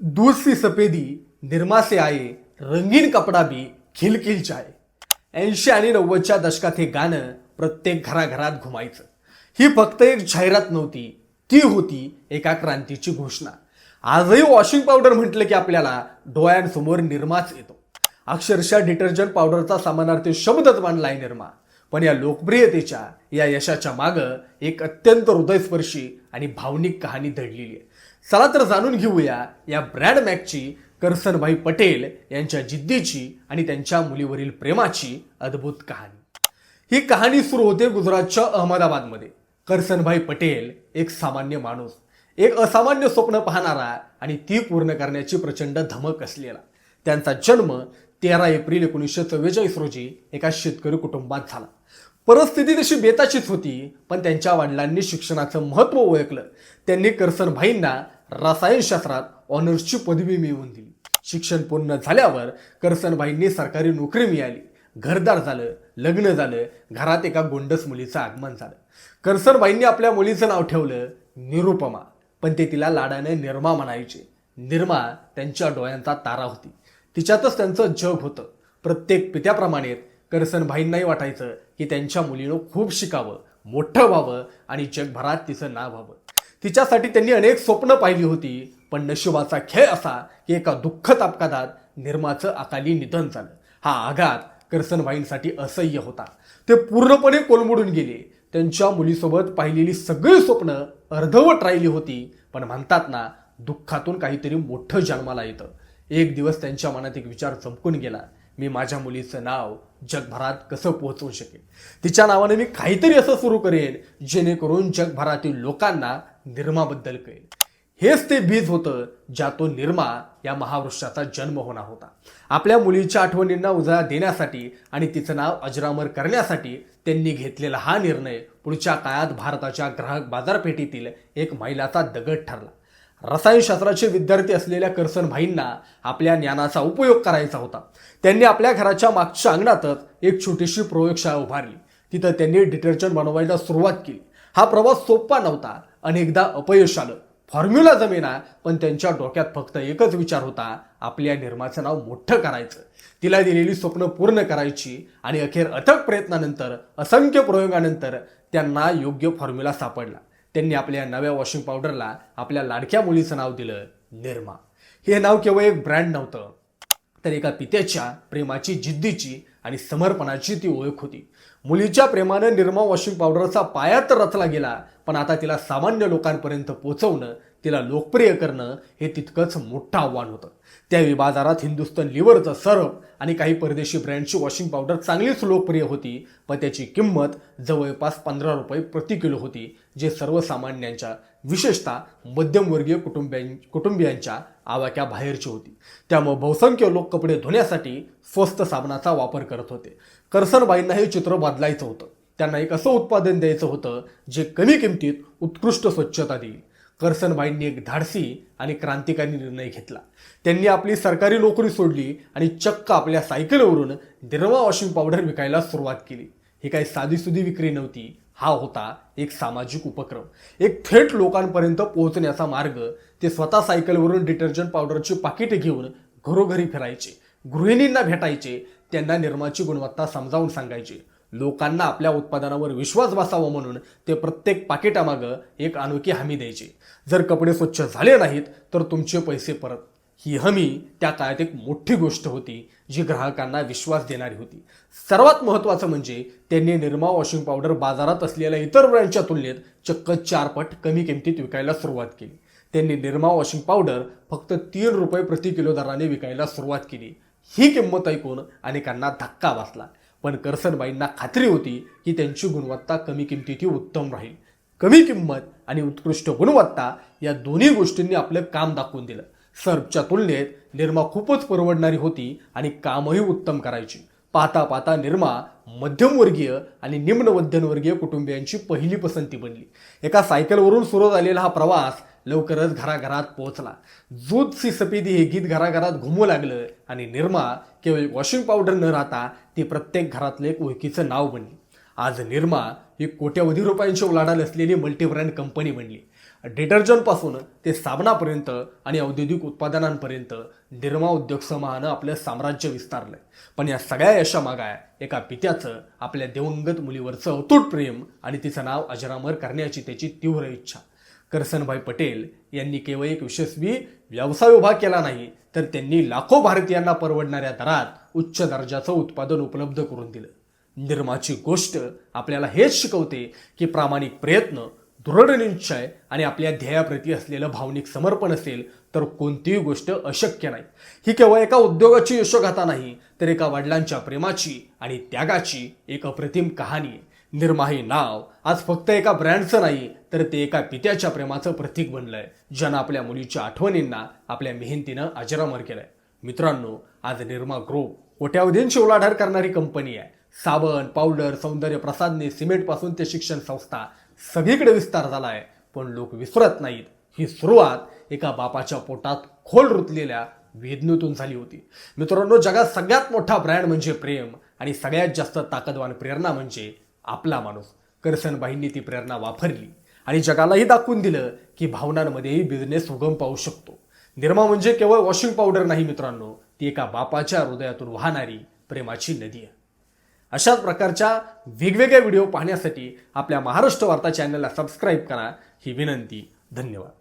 दूध सी सफेदी निर्मा से आए रंगीन कपडा भी खिलखिल चाय ऐंशी आणि नव्वदच्या दशकात हे गाणं प्रत्येक घराघरात घुमायचं. ही फक्त एक जाहिरात नव्हती ती होती एका क्रांतीची घोषणा. आजही वॉशिंग पावडर म्हटलं की आपल्याला डोळ्यांसमोर निर्माच येतो. अक्षरशः डिटर्जंट पावडरचा सामानार्थी शब्दच मांडलाय निर्मा. पण या लोकप्रियतेच्या या यशाच्या मागं एक अत्यंत हृदयस्पर्शी आणि भावनिक कहाणी दडलेली आहे. चला तर जाणून घेऊया या ब्रँड मॅकची करसनभाई पटेल यांच्या जिद्दीची आणि त्यांच्या मुलीवरील प्रेमाची अद्भुत कहाणी. ही कहाणी सुरू होते गुजरातच्या अहमदाबादमध्ये. करसनभाई पटेल एक सामान्य माणूस एक असामान्य स्वप्न पाहणारा आणि ती पूर्ण करण्याची प्रचंड धमक असलेला. त्यांचा जन्म तेरा एप्रिल एकोणीसशे चव्वेचाळीस रोजी एका शेतकरी कुटुंबात झाला. परिस्थिती तशी बेताचीच होती पण त्यांच्या वडिलांनी शिक्षणाचं महत्त्व ओळखलं. त्यांनी करसनभाईंना रसायनशास्त्रात ऑनर्सची पदवी मिळवून दिली. शिक्षण पूर्ण झाल्यावर करसनभाईंनी सरकारी नोकरी मिळाली. घरदार झालं लग्न झालं घरात एका गोंडस मुलीचं आगमन झालं. करसनबाईंनी आपल्या मुलीचं नाव ठेवलं निरुपमा. पण ते तिला लाडाने निर्मा म्हणायचे. निर्मा त्यांच्या डोळ्यांचा तारा होती. तिच्यातच त्यांचं जग होतं. प्रत्येक पित्याप्रमाणे करसनभाईंनाही वाटायचं की त्यांच्या मुलीनं खूप शिकावं मोठं व्हावं आणि जगभरात तिचं नाव व्हावं. तिच्यासाठी त्यांनी अनेक स्वप्न पाहिली होती. पण नशिबाचा खेळ असा की एका दुःखद अपघातात निर्माचं अकाली निधन झालं. हा आघात करसनभाईंसाठी असह्य होता. ते पूर्णपणे कोलमडून गेले. त्यांच्या मुलीसोबत पाहिलेली सगळी स्वप्न अर्धवट राहिली होती. पण म्हणतात ना दुःखातून काहीतरी मोठं जन्माला येतं. एक दिवस त्यांच्या मनात एक विचार चमकून गेला. मी माझ्या मुलीचं नाव जगभरात कसं पोहोचवू शकेन? तिच्या नावाने मी काहीतरी असं सुरू करेन जेणेकरून जगभरातील लोकांना निर्माबद्दल कळेल. हेच ते बीज होतं ज्यातून निर्मा या महावृक्षाचा जन्म होणार होता. आपल्या मुलीच्या आठवणींना उजाळा देण्यासाठी आणि तिचं नाव अजरामर करण्यासाठी त्यांनी घेतलेला हा निर्णय पुढच्या काळात भारताच्या ग्राहक बाजारपेठेतील एक मैलाचा दगड ठरला. रसायनशास्त्राचे विद्यार्थी असलेल्या करसनभाईंना आपल्या ज्ञानाचा उपयोग करायचा होता. त्यांनी आपल्या घराच्या मागच्या अंगणातच एक छोटीशी प्रयोगशाळा उभारली. तिथं त्यांनी डिटर्जंट बनवायला सुरुवात केली. हा प्रवास सोपा नव्हता. अनेकदा अपयश आलं फॉर्म्युला जमेना पण त्यांच्या डोक्यात फक्त एकच विचार होता आपल्या निर्माचं नाव मोठं करायचं. तिला दिलेली स्वप्न पूर्ण करायची आणि अखेर अथक प्रयत्नानंतर असंख्य प्रयोगानंतर त्यांना योग्य फॉर्म्युला सापडला. त्यांनी आपल्या नव्या वॉशिंग पावडरला आपल्या लाडक्या मुलीचं नाव दिलं निर्मा. हे नाव केवळ एक ब्रँड नव्हतं तर एका पित्याच्या प्रेमाची जिद्दीची आणि समर्पणाची ती ओळख होती. मुलीच्या प्रेमानं निर्मा वॉशिंग पावडरचा पाया तर रचला गेला पण आता तिला सामान्य लोकांपर्यंत पोहोचवणं तिला लोकप्रिय करणं हे तितकंच मोठं आव्हान होतं. त्यावेळी बाजारात हिंदुस्थान लिव्हरचं सरफ आणि काही परदेशी ब्रँडची वॉशिंग पावडर चांगलीच लोकप्रिय होती पण त्याची किंमत जवळपास पंधरा रुपये प्रति किलो होती जे सर्वसामान्यांच्या विशेषतः मध्यमवर्गीय कुटुंबियां कुटुंबियांच्या आवाक्या बाहेरची होती. त्यामुळे बहुसंख्य लोक कपडे धुण्यासाठी स्वस्त साबणाचा वापर करत होते. करसनबाईंना हे चित्र बदलायचं होतं. त्यांना एक असं उत्पादन द्यायचं होतं जे कमी किमतीत उत्कृष्ट स्वच्छता देईल. करसनभाईंनी एक धाडसी आणि क्रांतिकारी निर्णय घेतला. त्यांनी आपली सरकारी नोकरी सोडली आणि चक्क आपल्या सायकलवरून निर्मा वॉशिंग पावडर विकायला सुरुवात केली. ही काही साधीसुधी विक्री नव्हती. हा होता एक सामाजिक उपक्रम. एक थेट लोकांपर्यंत पोहोचण्याचा मार्ग. ते स्वतः सायकलवरून डिटर्जंट पावडरची पाकिटे घेऊन घरोघरी फिरायचे. गृहिणींना भेटायचे. त्यांना निर्माची गुणवत्ता समजावून सांगायचे. लोकांना आपल्या उत्पादनावर विश्वास बसावा म्हणून ते प्रत्येक पाकिटामागं एक अनोखी हमी द्यायचे. जर कपडे स्वच्छ झाले नाहीत तर तुमचे पैसे परत. ही हमी त्या काळात एक मोठी गोष्ट होती जी ग्राहकांना विश्वास देणारी होती. सर्वात महत्त्वाचं म्हणजे त्यांनी निर्मा वॉशिंग पावडर बाजारात असलेल्या इतर ब्रँडच्या तुलनेत चक्क चारपट कमी किमतीत विकायला सुरुवात केली. त्यांनी निर्मा वॉशिंग पावडर फक्त तीन रुपये प्रति किलो दराने विकायला सुरुवात केली. ही किंमत ऐकून अनेकांना धक्का बसला. पण करसनबाईंना खात्री होती की त्यांची गुणवत्ता कमी किमतीतही उत्तम राहील. कमी किंमत आणि उत्कृष्ट गुणवत्ता या दोन्ही गोष्टींनी आपलं काम दाखवून दिलं. सर्फच्या तुलनेत निर्मा खूपच परवडणारी होती आणि कामही उत्तम करायची. पाहता पाहता निर्मा मध्यमवर्गीय आणि निम्न मध्यमवर्गीय कुटुंबियांची पहिली पसंती बनली. एका सायकलवरून सुरू झालेला हा प्रवास लवकरच घराघरात पोहोचला. जूत सी सफेदी हे गीत घराघरात घुमू लागलं आणि निर्मा केवळ वॉशिंग पावडर न राहता ती प्रत्येक घरातलं एक ओळखीचं नाव बनली. आज निर्मा ही कोट्यवधी रुपयांची उलाढाल असलेली मल्टीब्रँड कंपनी बनली. डिटर्जंटपासून ते साबणापर्यंत आणि औद्योगिक उत्पादनांपर्यंत निर्मा उद्योग समूहानं आपलं साम्राज्य विस्तारलंय. पण या सगळ्या यशामागाय एका पित्याचं आपल्या दिवंगत मुलीवरचं अतूट प्रेम आणि तिचं नाव अजरामर करण्याची त्याची तीव्र इच्छा. करसनभाई पटेल यांनी केवळ एक यशस्वी व्यवसाय उभा केला नाही तर त्यांनी लाखो भारतीयांना परवडणाऱ्या दरात उच्च दर्जाचं उत्पादन उपलब्ध करून दिलं. निर्माची गोष्ट आपल्याला हेच शिकवते की प्रामाणिक प्रयत्न दृढ निश्चय आणि आपल्या ध्येयाप्रती असलेलं भावनिक समर्पण असेल तर कोणतीही गोष्ट अशक्य नाही. ही केवळ एका उद्योगाची यशोगाथा नाही तर एका वडिलांच्या प्रेमाची आणि त्यागाची एक अप्रतिम कहाणी आहे. निर्माही नाव. आज फक्त एका ब्रँडचं नाही तर ते एका पित्याच्या प्रेमाचं प्रतीक बनलंय ज्यानं आपल्या मुलीच्या आठवणींना आपल्या मेहनतीनं अजरामर केलंय. मित्रांनो आज निर्मा ग्रुप कोट्यावधींची उलाढाल करणारी कंपनी आहे. साबण पावडर सौंदर्य प्रसाधने सिमेंटपासून ते शिक्षण संस्था सगळीकडे विस्तार झाला आहे पण लोक विसरत नाहीत. ही सुरुवात एका बापाच्या पोटात खोल रुतलेल्या वेदनेतून झाली होती. मित्रांनो जगात सगळ्यात मोठा ब्रँड म्हणजे प्रेम आणि सगळ्यात जास्त ताकदवान प्रेरणा म्हणजे आपला माणूस. करसनबाईंनी ती प्रेरणा वापरली आणि जगालाही दाखवून दिलं की भावनांमध्येही बिझनेस उगम पाहू शकतो. निर्मा म्हणजे केवळ वॉशिंग पावडर नाही मित्रांनो ती एका बापाच्या हृदयातून वाहणारी प्रेमाची नदी आहे. अशाच प्रकारच्या वेगवेगळ्या व्हिडिओ पाहण्यासाठी आपल्या महाराष्ट्र वार्ता चॅनलला सबस्क्राईब करा. ही विनंती धन्यवाद.